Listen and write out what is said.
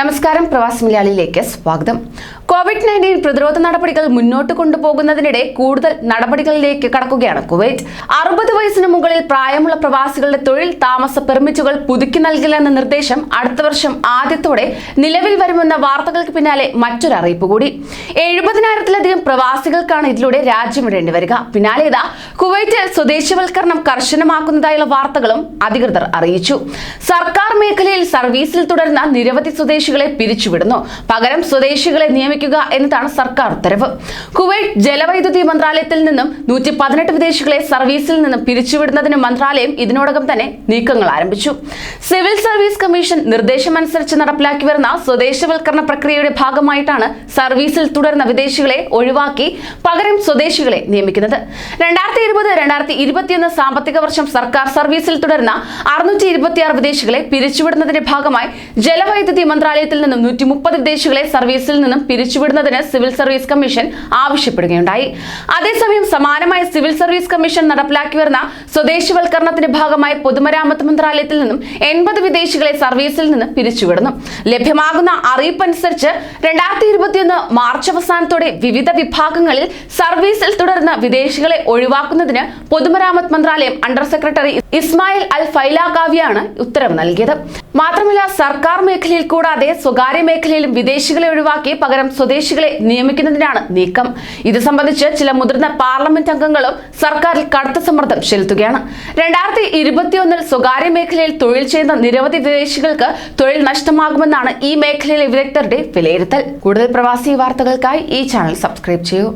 നമസ്കാരം പ്രവാസി മലയാളിയിലേക്ക് സ്വാഗതം. കോവിഡ് നയന്റീൻ പ്രതിരോധ നടപടികൾ മുന്നോട്ട് കൊണ്ടുപോകുന്നതിനിടെ കൂടുതൽ നടപടികളിലേക്ക് കടക്കുകയാണ് കുവൈറ്റ്. അറുപത് വയസ്സിന് മുകളിൽ പ്രായമുള്ള പ്രവാസികളുടെ തൊഴിൽ താമസ പെർമിറ്റുകൾ പുതുക്കി നൽകില്ലെന്ന നിർദ്ദേശം അടുത്ത വർഷം ആദ്യത്തോടെ നിലവിൽ വരുമെന്ന വാർത്തകൾക്ക് പിന്നാലെ മറ്റൊരു അറിയിപ്പ് കൂടി. എഴുപതിനായിരത്തിലധികം പ്രവാസികൾക്കാണ് ഇതിലൂടെ രാജ്യം വിടേണ്ടി വരിക. പിന്നാലെ ഇതാ കുവൈറ്റിൽ സ്വദേശവൽക്കരണം കർശനമാക്കുന്നതായുള്ള വാർത്തകളും അധികൃതർ അറിയിച്ചു. സർക്കാർ മേഖലയിൽ സർവീസിൽ തുടരുന്ന നിരവധി സ്വദേശികളെ പിരിച്ചുവിടുന്നു. പകരം സ്വദേശികളെ നിയമിക്കുക എന്നതാണ് സർക്കാർ ഉത്തരവ്. കുവൈറ്റ് ജലവൈദ്യുതി മന്ത്രാലയത്തിൽ നിന്നും നൂറ്റി പതിനെട്ട് വിദേശികളെ സർവീസിൽ നിന്നും പിരിച്ചുവിടുന്നതിന് മന്ത്രാലയം ഇതിനോടകം തന്നെ നീക്കങ്ങൾ ആരംഭിച്ചു. സിവിൽ സർവീസ് കമ്മീഷൻ നിർദ്ദേശമനുസരിച്ച് നടപ്പിലാക്കി വരുന്ന സ്വദേശവൽക്കരണ പ്രക്രിയയുടെ ഭാഗമായിട്ടാണ് സർവീസിൽ തുടരുന്ന വിദേശികളെ ഒഴിവാക്കി പകരം സ്വദേശികളെ നിയമിക്കുന്നത്. രണ്ടായിരത്തി ഇരുപത് രണ്ടായിരത്തി ഇരുപത്തിയൊന്ന് സാമ്പത്തിക വർഷം സർക്കാർ സർവീസിൽ തുടരുന്ന അറുന്നൂറ്റി ഇരുപത്തിയാറ് വിദേശികളെ പിരിച്ചുവിടുന്നതിന്റെ ഭാഗമായി ജലവൈദ്യുതി മന്ത്രാലയത്തിൽ നിന്നും നൂറ്റി മുപ്പത് വിദേശികളെ സർവീസിൽ നിന്നും പിരിച്ചുവിടുന്നതിന് സിവിൽ സർവീസ് കമ്മീഷൻ ആവശ്യപ്പെടുകയുണ്ടായി. അതേസമയം സമാനമായ സിവിൽ സർവീസ് കമ്മീഷൻ നടപ്പിലാക്കി വരുന്ന സ്വദേശവൽക്കരണത്തിന്റെ ഭാഗമായി പൊതുമരാമത്ത് മന്ത്രാലയത്തിൽ നിന്നും എൺപത് വിദേശികളെ സർവീസിൽ നിന്ന് പിരിച്ചുവിടുന്നു. ലഭ്യമാകുന്ന അറിയിപ്പ് അനുസരിച്ച് രണ്ടായിരത്തി ഇരുപത്തിയൊന്ന് മാർച്ച് അവസാനത്തോടെ വിവിധ വിഭാഗങ്ങളിൽ സർവീസിൽ തുടരുന്ന വിദേശികളെ ഒഴിവാക്കുന്നതിന് പൊതുമരാമത്ത് മന്ത്രാലയം അണ്ടർ സെക്രട്ടറി ഇസ്മായിൽ അൽ ഫൈലാകാവിയാണ് ഉത്തരവ് നൽകിയത്. മാത്രമല്ല സർക്കാർ മേഖലയിൽ കൂടാതെ സ്വകാര്യ മേഖലയിലും വിദേശികളെ ഒഴിവാക്കി പകരം സ്വദേശികളെ നിയമിക്കുന്നതിനാണ് നീക്കം. ഇത് സംബന്ധിച്ച് ചില മുതിർന്ന പാർലമെന്റ് അംഗങ്ങളും സർക്കാരിൽ കടുത്ത സമ്മർദ്ദം ചെലുത്തുകയാണ്. രണ്ടായിരത്തി ഇരുപത്തിയൊന്നിൽ സ്വകാര്യ മേഖലയിൽ തൊഴിൽ ചെയ്യുന്ന നിരവധി വിദേശികൾക്ക് തൊഴിൽ നഷ്ടമാകുമെന്നാണ് ഈ മേഖലയിലെ വിദഗ്ധരുടെ വിലയിരുത്തൽ. കൂടുതൽ പ്രവാസി വാർത്തകൾക്കായി ഈ ചാനൽ സബ്സ്ക്രൈബ് ചെയ്യൂ.